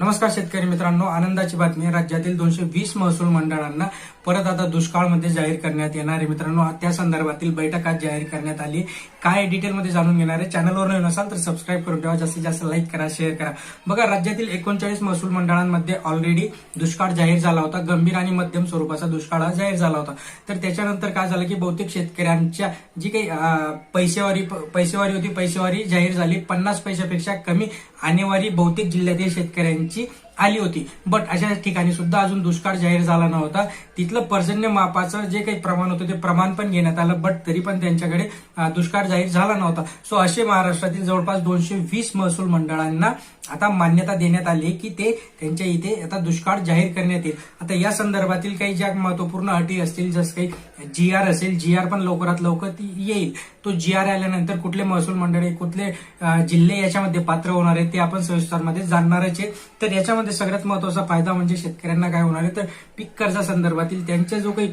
नमस्कार शेतकरी मित्रांनो आनंदाची बातमी राज्यातील दोनशे वीस महसूल मंडळांना परत आता दुष्काळमध्ये जाहीर करण्यात येणार आहे. मित्रांनो त्या संदर्भातील बैठक आज जाहीर करण्यात आली. काय डिटेलमध्ये जाणून घेणार आहे? चॅनलवर नवीन असाल तर सबस्क्राईब करून ठेवा. जास्तीत जास्त लाईक करा शेअर करा. बघा राज्यातील एकोणचाळीस महसूल मंडळांमध्ये ऑलरेडी दुष्काळ जाहीर झाला होता. गंभीर आणि मध्यम स्वरूपाचा दुष्काळ हा जाहीर झाला होता. तर त्याच्यानंतर काय झालं की बहुतेक शेतकऱ्यांच्या जी काही पैसेवारी पैसेवारी होती पैसेवारी जाहीर झाली. पन्नास पैशापेक्षा कमी आणेवारी बहुतेक जिल्ह्यातील शेतकऱ्यांची 机 आली होती. बट अशा ठिकाणी सुद्धा अजून दुष्काळ जाहीर झाला नव्हता. तिथलं पर्जन्य मापाचं जे काही प्रमाण होतं ते प्रमाण पण घेण्यात आलं बट तरी पण त्यांच्याकडे दुष्काळ जाहीर झाला नव्हता. सो असे महाराष्ट्रातील जवळपास दोनशे वीस महसूल मंडळांना आता मान्यता देण्यात आली की ते त्यांच्या इथे आता दुष्काळ जाहीर करण्यात येईल. आता या संदर्भातील काही ज्या महत्त्वपूर्ण अटी असतील जसं काही जी आर असेल जी आर पण लवकरात लवकर ती येईल. तो जी आर आल्यानंतर कुठले महसूल मंडळे कुठले जिल्हे याच्यामध्ये पात्र होणार आहेत ते आपण सविस्तरमध्ये जाणणारच आहे. तर याच्यामध्ये सगळ्यात महत्त्वाचा फायदा म्हणजे शेतकऱ्यांना काय होणार आहे? तर पीक कर्जासंदर्भातील त्यांच्या जो काही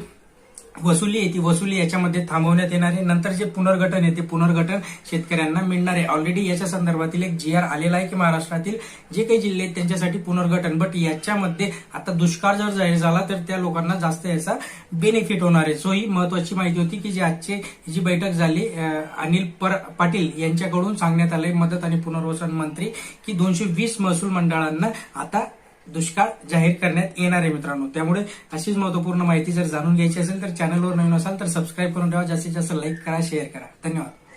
वसुली आहे ती वसुली याच्यामध्ये थांबवण्यात येणार आहे. नंतर जे पुनर्गठन आहे ते पुनर्गठन शेतकऱ्यांना मिळणार आहे. ऑलरेडी याच्या संदर्भातील एक जी आर आलेला आहे की महाराष्ट्रातील जे काही जिल्हे आहेत त्यांच्यासाठी पुनर्गठन. बट याच्यामध्ये आता दुष्काळ जर जाहीर झाला तर त्या लोकांना जास्त याचा बेनिफिट होणार आहे. सो ही महत्वाची माहिती होती की जी आजची जी बैठक झाली अनिल पर पाटील यांच्याकडून सांगण्यात आले मदत आणि पुनर्वसन मंत्री की दोनशे वीस महसूल मंडळांना आता दुष्काळ जाहीर करण्यात येणार आहे मित्रांनो. त्यामुळे अशीच महत्त्वपूर्ण माहिती जर जाणून घ्यायची असेल तर चॅनलवर नवीन असाल तर सबस्क्राईब करून ठेवा. जास्तीत जास्त लाईक करा शेअर करा. धन्यवाद.